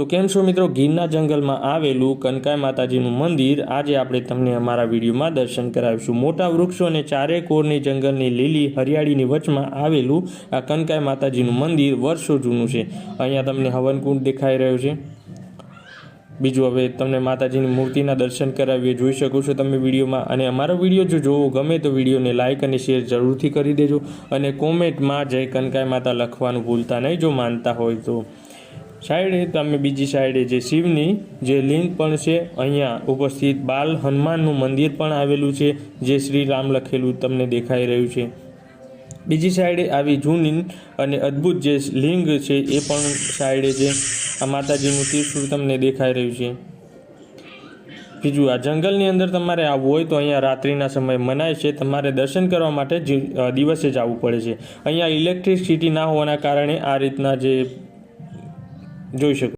તો કેમ છો મિત્રો? ગીરના જંગલમાં આવેલું કનકાઈ માતાજીનું મંદિર. આજે આપણે તમને અમારા વિડીયોમાં દર્શન કરાવીશું. મોટા વૃક્ષો અને ચારે કોરની જંગલની લીલી હરિયાળીની વચમાં આવેલું આ કનકાઈ માતાજીનું મંદિર વર્ષો જૂનું છે. અહીંયા તમને હવનકુંડ દેખાઈ રહ્યો છે. બીજું હવે તમને માતાજીની મૂર્તિના દર્શન કરાવીએ જોઈ શકો છો તમે વિડીયોમાં. અને અમારો વીડિયો જો જોવો ગમે તો વિડીયોને લાઇક અને શેર જરૂરથી કરી દેજો. અને કોમેન્ટમાં જય કનકાઈ માતા લખવાનું ભૂલતા નહીં. જો માનતા હોય તો સાઈડે તમે બીજી સાઈડે જે શિવની જે લિંગ પણ છે, અહીંયા ઉપસ્થિત બાલ હનુમાનનું મંદિર પણ આવેલું છે, જે શ્રી રામ લખેલું તમને દેખાઈ રહ્યું છે. બીજી સાઈડે આવી જૂની અને અદ્ભુત જે લિંગ છે, એ પણ સાઈડે છે. આ માતાજીનું ત્રિશુળ તમને દેખાઈ રહ્યું છે. બીજું, આ જંગલની અંદર તમારે આવવું હોય તો અહીંયા રાત્રિના સમયે મનાય છે. તમારે દર્શન કરવા માટે દિવસે જ આવવું પડે છે. અહીંયા ઇલેક્ટ્રિસિટી ના હોવાના કારણે આ રીતના જે જોઈ શકો